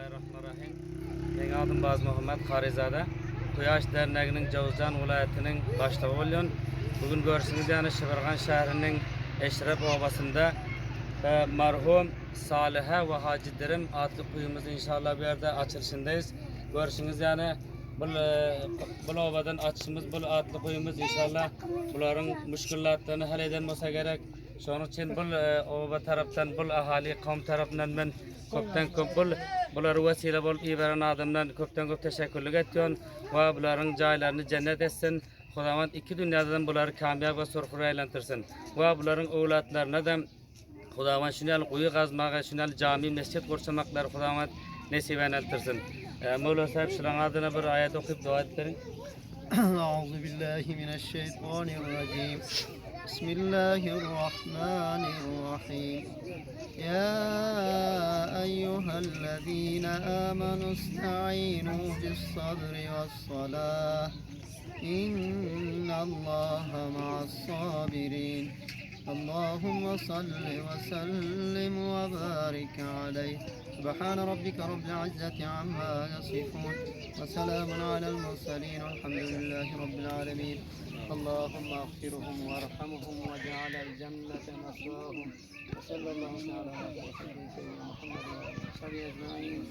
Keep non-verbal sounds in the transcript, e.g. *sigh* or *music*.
Bismillahirrahmanirrahim. Benim adım Baz Muhammed Karizade. Kuyaş Derneği'nin Cavuzcan başlığı oluyor. Bugün görsünüz yani Şıvırgan şehrinin Eşref Obası'nda e, marhum Salihe ve Hacı Dirim adlı kuyumuz inşallah bir yerde açılışındayız. Görsünüz yani bu, e, bu obadan açışımız, bu adlı kuyumuz inşallah bunların müşküllatlarını hal eden olsa gerek. Şunun için bu e, oba taraftan, bu ahali kavm tarafından ben köpten köp bul bular vesile bol iberen adamdan köpten köp teşekkürlük ediyorum ve buların caylarını cennet etsin. Xudavat iki dünyadan buları kamyab ve surxur aylantırsın. Ve buların oğlatlarına da Xudavat şunal kuyu kazmağa, şunal cami, mescid kursamaklar Xudavat nesiben ettirsin. E, Mevla sahip şulan adına bir ayet okuyup dua ettirin. أعوذ *clears throat* بالله من الشيطان الرجيم بسم الله الرحمن الرحيم يا أيها الذين آمنوا استعينوا بالصبر والصلاة إن الله مع الصابرين اللهم صل وسلم وبارك عليه. سبحان ربك رب العزة عما يصفون. وسلام على المرسلين والحمد لله رب العالمين. اللهم اغفرهم وارحمهم واجعل الجنة مثواهم. وصلى الله تعالى على سيدنا محمد وعلى آله وصحبه أجمعين.